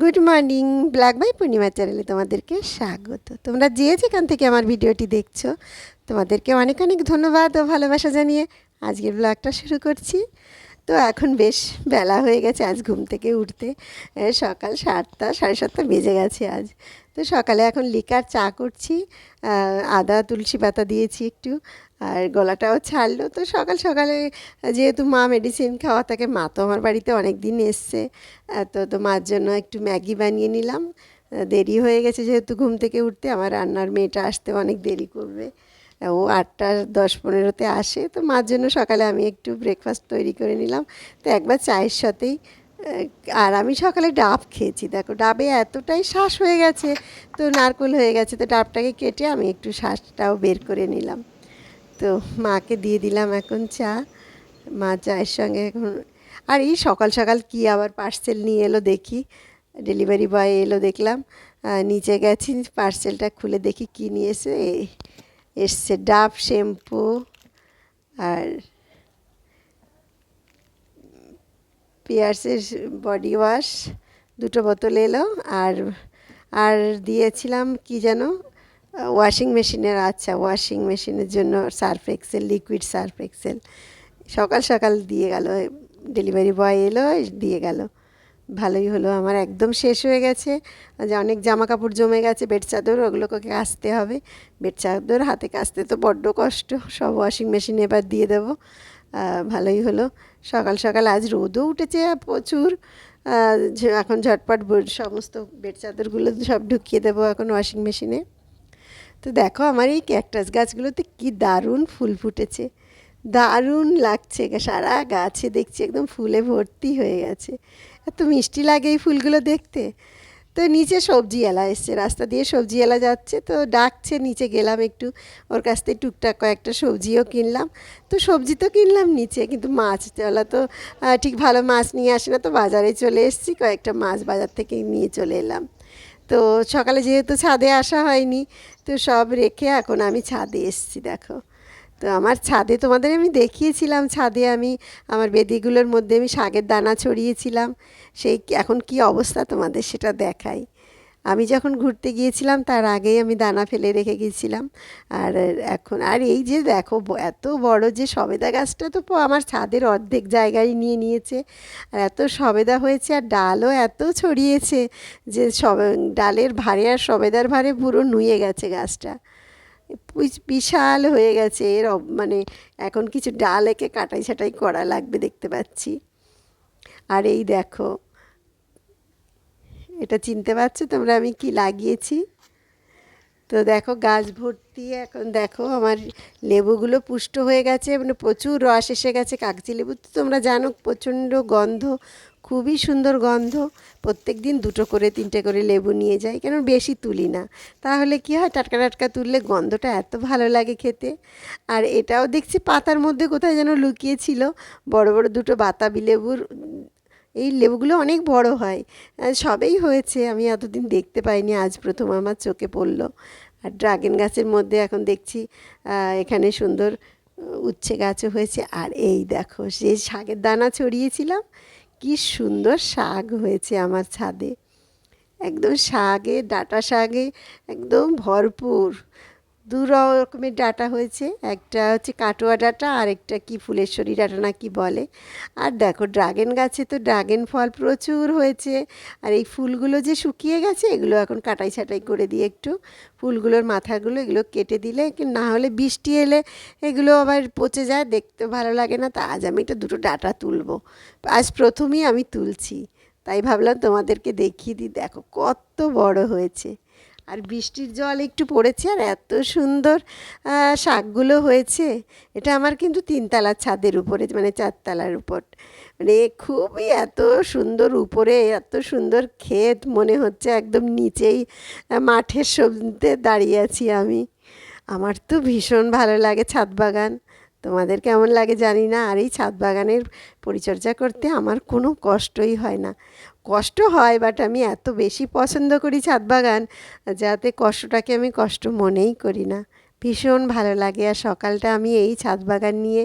Good morning, black by Purnima চ্যানেলে তোমাদেরকে স্বাগত। তোমরা যে যেখান থেকে আমার ভিডিওটি দেখছ, তোমাদেরকে অনেক অনেক ধন্যবাদ ও ভালোবাসা জানিয়ে আজকের ব্লগটা শুরু করছি। তো এখন বেশ বেলা হয়ে গেছে আজ ঘুম থেকে উঠতে। সকাল সাতটা, সাড়ে সাতটা বেজে গেছে আজ। তো সকালে এখন লিকার চা করছি আদা, তুলসী পাতা দিয়েছি একটু, আর গলাটাও ছাড়লো। তো সকাল সকালে যেহেতু মা মেডিসিন খাওয়া থাকে মা তো আমার বাড়িতে অনেক দিন এসছে তো তো মার জন্য একটু ম্যাগি বানিয়ে নিলাম। দেরি হয়ে গেছে যেহেতু ঘুম থেকে উঠতে, আমার রান্নার মেয়েটা আসতে অনেক দেরি করবে। ও আটটা দশ পনেরোতে আসে। তো মার জন্য সকালে আমি একটু ব্রেকফাস্ট তৈরি করে নিলাম। তো একবার চায়ের সাথেই আর আমি সকালে ডাব খেয়েছি। দেখো, ডাবে এতটাই শ্বাস হয়ে গেছে, তো নারকোল হয়ে গেছে, তো ডাবটাকে কেটে আমি একটু শ্বাসটাও বের করে নিলাম। তো মাকে দিয়ে দিলাম এখন চা। মা চায়ের সঙ্গে এখন, আর এই সকাল সকাল কি আবার পার্সেল নিয়ে এলো দেখি। ডেলিভারি বয় এলো দেখলাম। নিচে গেছি পার্সেলটা খুলে দেখি কি নিয়ে এসে। এসছে ডাব, শ্যাম্পু আর পিয়ার্সের বডি ওয়াশ দুটো বোতল এলো আর আর দিয়েছিলাম কি যেন ওয়াশিং মেশিনের আচ্ছা ওয়াশিং মেশিনের জন্য Surf Excel liquid Surf Excel. সকাল সকাল দিয়ে গেল ডেলিভারি বয় এলো, দিয়ে গেল। ভালোই হলো। আমার একদম শেষ হয়ে গেছে। যে অনেক জামা কাপড় জমে গেছে, বেড চাদর, ওগুলোকে কাচতে হবে। বেড চাদর হাতে কাচতে তো বড্ড কষ্ট। সব ওয়াশিং মেশিনে এবার দিয়ে দেবো। ভালোই হলো। সকাল সকাল আজ রোদও উঠেছে প্রচুর। এখন ঝটপট সমস্ত বেড চাদরগুলো সব ঢুকিয়ে দেবো এখন ওয়াশিং মেশিনে তো দেখো আমার এই ক্যাকটাস গাছগুলোতে কি দারুণ ফুল ফুটেছে। দারুণ লাগছে সারা গাছে দেখছি একদম ফুলে ভর্তি হয়ে গেছে। এত মিষ্টি লাগে এই ফুলগুলো দেখতে। তো নিচে সবজি এলা এসছে, রাস্তা দিয়ে সবজি এলা যাচ্ছে, তো ডাকছে, নিচে গেলাম একটু। ওর কাছ থেকে টুকটাক কয়েকটা সবজিও কিনলাম। তো সবজি তো কিনলাম নিচে, কিন্তু মাছ ওলা তো ঠিক ভালো মাছ নিয়ে আসে না, তো বাজারে চলে এসেছি, কয়েকটা মাছ বাজার থেকে নিয়ে চলে এলাম। তো সকালে যেহেতু ছাদে আসা হয়নি, তো সব রেখে এখন আমি ছাদে এসেছি, দেখো। তো আমার ছাদে তোমাদের আমি দেখিয়েছিলাম, ছাদে আমি আমার বেদিগুলোর মধ্যে আমি শাকের দানা ছড়িয়েছিলাম। সেই এখন কি অবস্থা তোমাদের সেটা দেখাই। আমি যখন ঘুরতে গিয়েছিলাম, তার আগেই আমি দানা ফেলে রেখে গিয়েছিলাম। আর এখন, আর এই যে দেখো এত বড় যে সবেদা গাছটা তো আমার ছাদের অর্ধেক জায়গায় নিয়ে নিয়েছে। আর এত সবেদা হয়েছে, আর ডালও এত ছড়িয়েছে যে সব, ডালের ভারে আর সবেদার ভারে পুরো নুয়ে গেছে গাছটা। বিশাল হয়ে গেছে এর মানে এখন কিছু ডাল একে কাটাই ছাটাই করা লাগবে দেখতে পাচ্ছি। আর এই দেখো, এটা চিনতে পারছ তোমরা আমি কি লাগিয়েছি? তো দেখো গাছ ভর্তি এখন, দেখো আমার লেবুগুলো পুষ্ট হয়ে গেছে মানে প্রচুর রস এসে গেছে, কাগজি লেবু তো তোমরা জানো প্রচণ্ড গন্ধ খুবই সুন্দর গন্ধ। প্রত্যেক দিন দুটো করে, তিনটে করে লেবু নিয়ে যাই, কেন বেশি তুলি না। তাহলে কি হয়, টাটকা টাটকা তুললে গন্ধটা এত ভালো লাগে খেতে। আর এটাও দেখছি পাতার মধ্যে কোথায় যেন লুকিয়েছিল, বড় বড় দুটো বাতাবি লেবুর, এই লেবুগুলো অনেক বড় হয়। সবেই হয়েছে, আমি এতদিন দেখতে পাইনি, আজ প্রথম আমার চোখে পড়ল। আর ড্রাগন গাছের মধ্যে এখন দেখছি এখানে সুন্দর উচ্ছে গাছও হয়েছে। আর এই দেখো সেই শাকের দানা ছড়িয়েছিলাম কি সুন্দর শাক হয়েছে আমার ছাদে। একদম শাকে ডাটা শাকে একদম ভরপুর। দু রকমের ডাটা হয়েছে। একটা হচ্ছে কাটোয়া ডাটা আর একটা কি ফুলেশ্বরী ডাটা না কি বলে। আর দেখো, ড্রাগন গাছে তো ড্রাগন ফল প্রচুর হয়েছে। আর এই ফুলগুলো যে শুকিয়ে গেছে, এগুলো এখন কাটাই ছাটাই করে দিয়ে একটু ফুলগুলোর মাথাগুলো এগুলো কেটে দিলে না হলে বৃষ্টি এলে এগুলো আবার পচে যায়, দেখতে ভালো লাগে না। তা আজ আমি এটা দুটো ডাটা তুলবো। আজ প্রথমেই আমি তুলছি। তাই ভাবলাম তোমাদেরকে দেখিয়ে দিই। দেখো, কত বড় হয়েছে। আর বৃষ্টির জল একটু পড়েছে আর এত সুন্দর শাকগুলো হয়েছে। এটা আমার কিন্তু তিনতলার ছাদের উপরে মানে চারতলার উপর। মানে খুবই এত সুন্দর উপরে, এত সুন্দর ক্ষেত মনে হচ্ছে একদম নিচেই মাঠের সবজিতে দাঁড়িয়ে আছি আমি। আমার তো ভীষণ ভালো লাগে ছাদ বাগান। তোমাদের কেমন লাগে জানি না, আর এই ছাদ বাগানের পরিচর্যা করতে আমার কোনো কষ্টই হয় না। কষ্ট হয় বাট আমি এত বেশি পছন্দ করি ছাদ বাগান, যাতে কষ্টটাকে আমি কষ্ট মনেই করি না। ভীষণ ভালো লাগে, আর সকালটা আমি এই ছাদ বাগান নিয়ে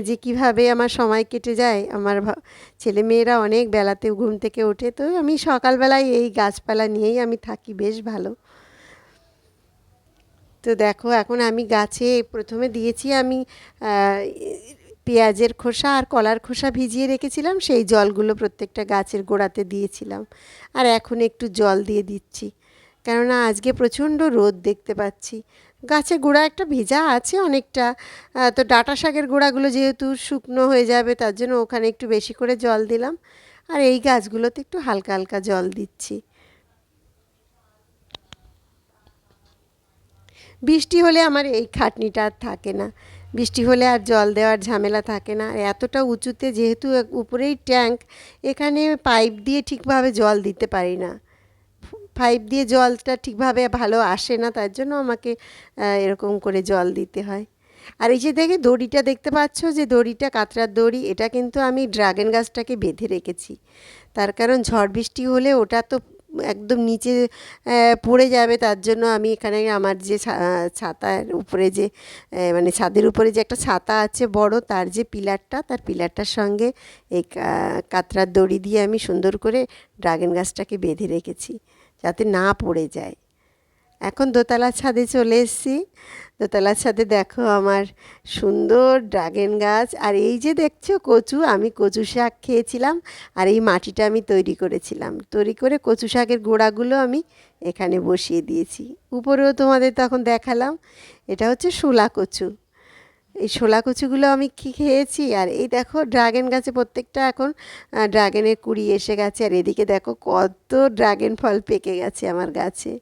যে কীভাবে আমার সময় কেটে যায়, আমার ভা- ছেলেমেয়েরা অনেক বেলাতে ঘুম থেকে ওঠে, তো আমি সকালবেলায় এই গাছপালা নিয়েই আমি থাকি, বেশ ভালো। তো দেখো, এখন আমি গাছে প্রথমে দিয়েছি আমি পেঁয়াজের খোসা আর কলার খোসা ভিজিয়ে রেখেছিলাম, সেই জলগুলো প্রত্যেকটা গাছের গোড়াতে দিয়েছিলাম। আর এখন একটু জল দিয়ে দিচ্ছি, কেননা আজকে প্রচণ্ড রোদ দেখতে পাচ্ছি। গাছের গোড়া একটা ভেজা আছে অনেকটা তো ডাঁটা শাকের গোড়াগুলো যেহেতু শুকনো হয়ে যাবে, তার জন্য ওখানে একটু বেশি করে জল দিলাম। আর এই গাছগুলোতে একটু হালকা হালকা জল দিচ্ছি। বৃষ্টি হলে আমার এই খাটনিটা আর থাকে না। বৃষ্টি হলে আর জল দেওয়ার ঝামেলা থাকে না। এতটা উঁচুতে যেহেতু উপরেই ট্যাঙ্ক, এখানে পাইপ দিয়ে ঠিকভাবে জল দিতে পারি না। পাইপ দিয়ে জলটা ঠিকভাবে ভালো আসে না, তার জন্য আমাকে এরকম করে জল দিতে হয়। আর এই যে দেখে দড়িটা দেখতে পাচ্ছ, যে দড়িটা কাতরার দড়ি, এটা কিন্তু আমি ড্রাগন গাছটাকে বেঁধে রেখেছি। তার কারণ ঝড় বৃষ্টি হলে ওটা তো একদম নিচে পড়ে যাবে। তার জন্য আমি এখানে আমার যে ছাতার উপরে যে মানে ছাদের উপরে যে একটা ছাতা আছে বড়, তার যে পিলারটা, তার পিলারটার সঙ্গে এই কাতরার দড়ি দিয়ে আমি সুন্দর করে ড্রাগন গাছটাকে বেঁধে রেখেছি, যাতে না পড়ে যায়। এখন দোতলার ছাদে চলে এসেছি। দোতলার ছাদে দেখো আমার সুন্দর ড্রাগন গাছ। আর এই যে দেখছ কচু, আমি কচু শাক খেয়েছিলাম আর এই মাটিটা আমি তৈরি করেছিলাম। তৈরি করে কচু শাকের গোড়াগুলো আমি এখানে বসিয়ে দিয়েছি। উপরেও তোমাদের তখন দেখালাম, এটা হচ্ছে শোলা কচু। এই শোলা কচুগুলো আমি কি খেয়েছি আর এই দেখো ড্রাগন গাছে প্রত্যেকটা এখন ড্রাগনের কুড়ি এসে গেছে। আর এদিকে দেখো কত ড্রাগন ফল পেকে গেছে আমার গাছে।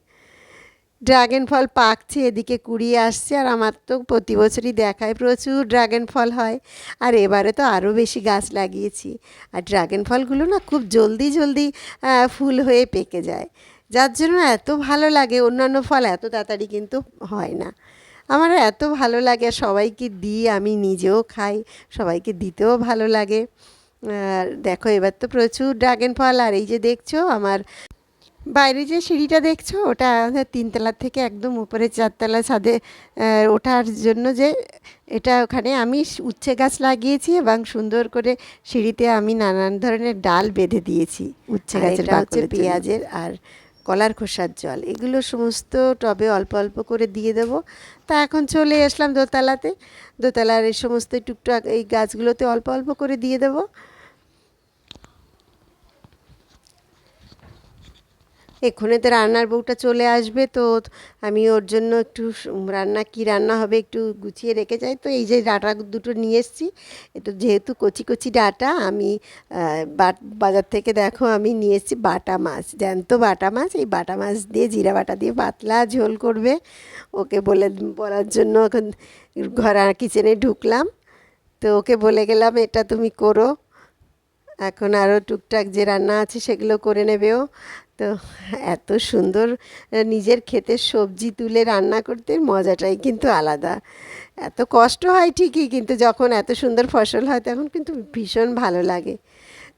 ড্রাগন ফল পাকছে, এদিকে কুড়িয়ে আসছে আর আমার তো প্রতি বছরই দেখায় প্রচুর ড্রাগন ফল হয়। আর এবারে তো আরও বেশি গাছ লাগিয়েছি। আর ড্রাগন ফলগুলো না খুব জলদি জলদি ফুল হয়ে পেকে যায়। যার জন্য এত ভালো লাগে, অন্যান্য ফল এত তাড়াতাড়ি কিন্তু হয় না। আমার এত ভালো লাগে, সবাইকে দিই, আমি নিজেও খাই, সবাইকে দিতেও ভালো লাগে। আর দেখো, এবার তো প্রচুর ড্রাগন ফল আর এই যে দেখছ, আমার বাইরে যে সিঁড়িটা দেখছ ওটা আমাদের তিনতলার থেকে একদম উপরে চারতলা ছাদে ওঠার জন্য যে এটা ওখানে আমি উচ্ছে গাছ লাগিয়েছি এবং সুন্দর করে সিঁড়িতে আমি নানান ধরনের ডাল বেঁধে দিয়েছি উচ্ছে গাছের হচ্ছে পেঁয়াজের আর কলার খোসার জল। এগুলো সমস্ত টবে অল্প অল্প করে দিয়ে দেবো। তা এখন চলে আসলাম দোতলাতে। দোতলার এই সমস্ত টুকটাক এই গাছগুলোতে অল্প অল্প করে দিয়ে দেবো। এক্ষুনি তো রান্নার বউটা চলে আসবে তো আমি ওর জন্য একটু রান্না, কি রান্না হবে একটু গুছিয়ে রেখে যাই। তো এই যে ডাটা দুটো নিয়ে এসেছি। এটা যেহেতু কচি কচি ডাটা, আমি বাজার থেকে দেখো আমি নিয়ে এসেছি বাটা মাছ। জ্যান্ত বাটা মাছ, এই বাটা মাছ দিয়ে জিরা বাটা দিয়ে পাতলা ঝোল করবে। ওকে বলে, বলার জন্য এখন ঘর কিচেনে ঢুকলাম। তো ওকে বলে গেলাম, এটা তুমি করো। এখন আরও টুকটাক যে রান্না আছে সেগুলো করে নেবেও তো এত সুন্দর নিজের ক্ষেতের সবজি তুলে রান্না করতে মজাটাই কিন্তু আলাদা। এত কষ্ট হয় ঠিকই, কিন্তু যখন এত সুন্দর ফসল হয় তখন কিন্তু ভীষণ ভালো লাগে।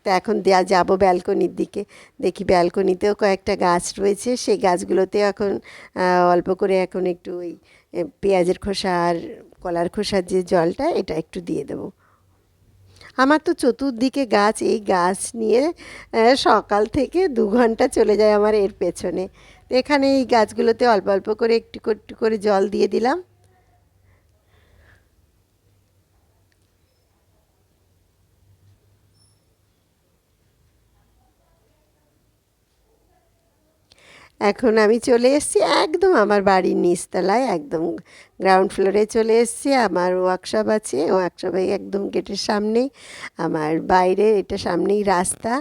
তো এখন দেয়া, যাব ব্যালকনির দিকে। দেখি ব্যালকনিতেও কয়েকটা গাছ রয়েছে, সেই গাছগুলোতে এখন অল্প করে এখন একটু ওই পেঁয়াজের খোসা আর কলার খোসার যে জলটা, এটা একটু দিয়ে দেবো। আমার তো চতুর্দিকে গাছ, এই গাছ নিয়ে সকাল থেকে দু ঘণ্টা চলে যায় আমার এর পেছনে। এখানে এই গাছগুলোতে অল্প অল্প করে একটু করে- একটু করে জল দিয়ে দিলাম। এখন আমি চলে এসেছি একদম আমার বাড়ির নিচতলায়, একদম গ্রাউন্ড ফ্লোরে চলে এসেছি। আমার ওয়ার্কশপ আছে ওয়ার্কশপে একদম গেটের সামনেই। আমার বাইরে এটা সামনেই রাস্তা।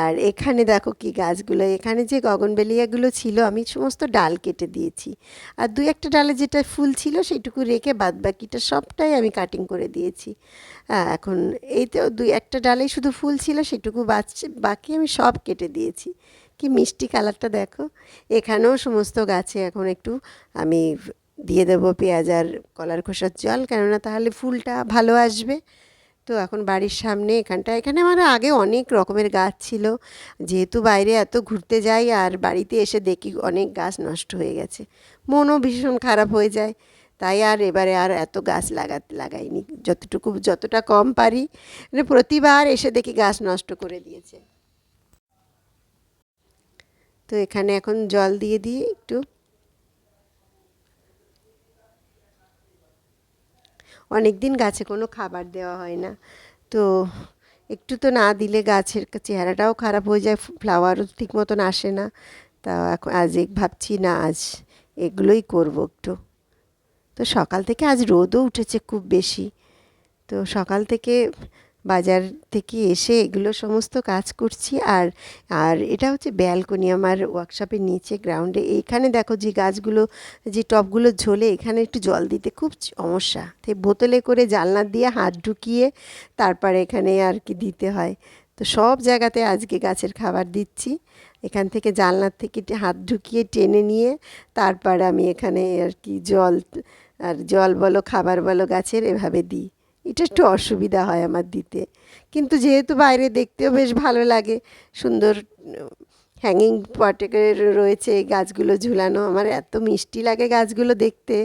আর এখানে দেখো কি গাছগুলো, এখানে যে গগনবেলিয়াগুলো ছিল, আমি সমস্ত ডাল কেটে দিয়েছি। আর দু একটা ডালে যেটা ফুল ছিল সেটুকু রেখে বাদ বাকিটা সবটাই আমি কাটিং করে দিয়েছি। এখন এই তো দুই একটা ডালেই শুধু ফুল ছিল সেটুকু বাঁচছে বাকি আমি সব কেটে দিয়েছি। কি মিষ্টি কালারটা দেখো। এখানেও সমস্ত গাছে এখন একটু আমি দিয়ে দেবো পেঁয়াজ আর কলার খোসার জল, কেননা তাহলে ফুলটা ভালো আসবে। তো এখন বাড়ির সামনে এখানটা, এখানে আমার আগে অনেক রকমের গাছ ছিল। যেহেতু বাইরে এত ঘুরতে যাই আর বাড়িতে এসে দেখি অনেক গাছ নষ্ট হয়ে গেছে, মনও ভীষণ খারাপ হয়ে যায়। তাই আর এবারে আর এত গাছ লাগাতে, লাগাইনি। যতটুকু, যতটা কম পারি মানে প্রতিবার এসে দেখি গাছ নষ্ট করে দিয়েছে। তো এখানে এখন জল দিয়ে দিয়ে একটু অনেক দিন গাছে কোনো খাবার দেওয়া হয় না। তো একটু তো না দিলে গাছের চেহারাটাও খারাপ হয়ে যায়, ফ্লাওয়ারও ঠিক মতন আসে না। তা এখন আজ এক ভাবছি, না আজ এগুলোই করব একটু। তো সকাল থেকে আজ রোদও উঠেছে খুব বেশি। তো সকাল থেকে বাজার থেকে এসে এগুলো সমস্ত কাজ করছি। আর আর এটা হচ্ছে ব্যালকনি আমার ওয়ার্কশপের নিচে গ্রাউন্ডে। এইখানে দেখো যে গাছগুলো, যে টবগুলো ঝোলে এখানে একটু জল দিতে খুব সমস্যা। তাই বোতলে করে জানলা দিয়ে হাত ঢুকিয়ে তারপরে এখানে আর কি দিতে হয়। তো সব জায়গাতে আজকে গাছের খাবার দিচ্ছি। এখান থেকে জানলার থেকে হাত ঢুকিয়ে টেনে নিয়ে তারপর আমি এখানে আর কি জল, আর জল বলো, খাবার বলো গাছের এভাবে দিই। এটা একটু অসুবিধা হয় আমার দিতে। কিন্তু যেহেতু বাইরে দেখতেও বেশ ভালো লাগে, সুন্দর হ্যাঙ্গিং পটে রয়েছে গাছগুলো ঝুলানো। আমার এত মিষ্টি লাগে গাছগুলো দেখতে।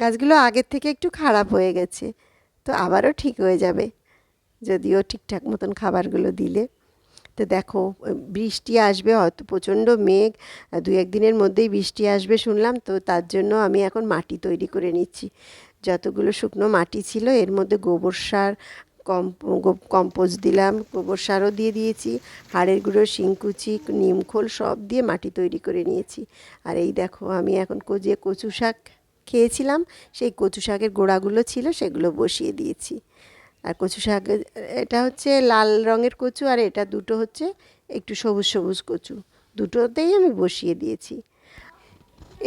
গাছগুলো আগের থেকে একটু খারাপ হয়ে গেছে, তো আবারও ঠিক হয়ে যাবে, যদিও ঠিকঠাক মতন খাবারগুলো দিলে। তো দেখো, বৃষ্টি আসবে, হয়তো প্রচণ্ড মেঘ দু একদিনের মধ্যেই বৃষ্টি আসবে শুনলাম, তো তার জন্য আমি এখন মাটি তৈরি করে নিচ্ছি। যতগুলো শুকনো মাটি ছিল, এর মধ্যে গোবর সার কম্পোস্ট দিলাম, গোবর সারও দিয়ে দিয়েছি, হাড়ের গুঁড়ো, শিংকুচি নিমখোল সব দিয়ে মাটি তৈরি করে নিয়েছি। আর এই দেখো, আমি এখন যে কচু শাক খেয়েছিলাম, সেই কচু শাকের গোড়াগুলো ছিল, সেগুলো বসিয়ে দিয়েছি। আর কচু শাক, এটা হচ্ছে লাল রঙের কচু, আর এটা দুটো হচ্ছে একটু সবুজ সবুজ কচু। দুটোতেই আমি বসিয়ে দিয়েছি।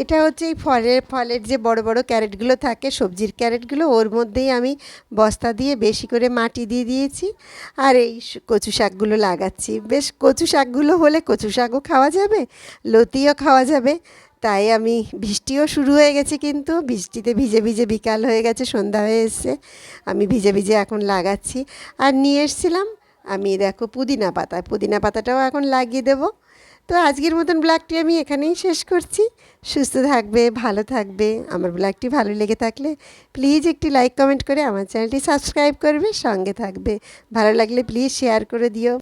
এটা হচ্ছে এই ফলের ফলের যে বড় বড় ক্যারেটগুলো থাকে, সবজির ক্যারেটগুলো, ওর মধ্যেই আমি বস্তা দিয়ে বেশি করে মাটি দিয়ে দিয়েছি। আর এই কচু শাকগুলো লাগাচ্ছি। বেশ, কচু শাকগুলো হলে কচু শাকও খাওয়া যাবে, লতিও খাওয়া যাবে। তাই আমি, বৃষ্টিও শুরু হয়ে গেছে কিন্তু, বৃষ্টিতে ভিজে ভিজে বিকাল হয়ে গেছে, সন্ধ্যা হয়ে এসছে। আমি ভিজে ভিজে এখন লাগাচ্ছি। আর নিয়ে এসছিলাম, আমি দেখো পুদিনা পাতা, পুদিনা পাতাটাও এখন লাগিয়ে দেবো। তো আজকের মতন ব্লগটি আমি এখানেই শেষ করছি। সুস্থ থাকবে, ভালো থাকবে। আমার ব্লগটি ভালো লেগে থাকলে প্লিজ একটি লাইক কমেন্ট করে আমার চ্যানেলটি সাবস্ক্রাইব করবে, সঙ্গে থাকবে। ভালো লাগলে প্লিজ শেয়ার করে দিও।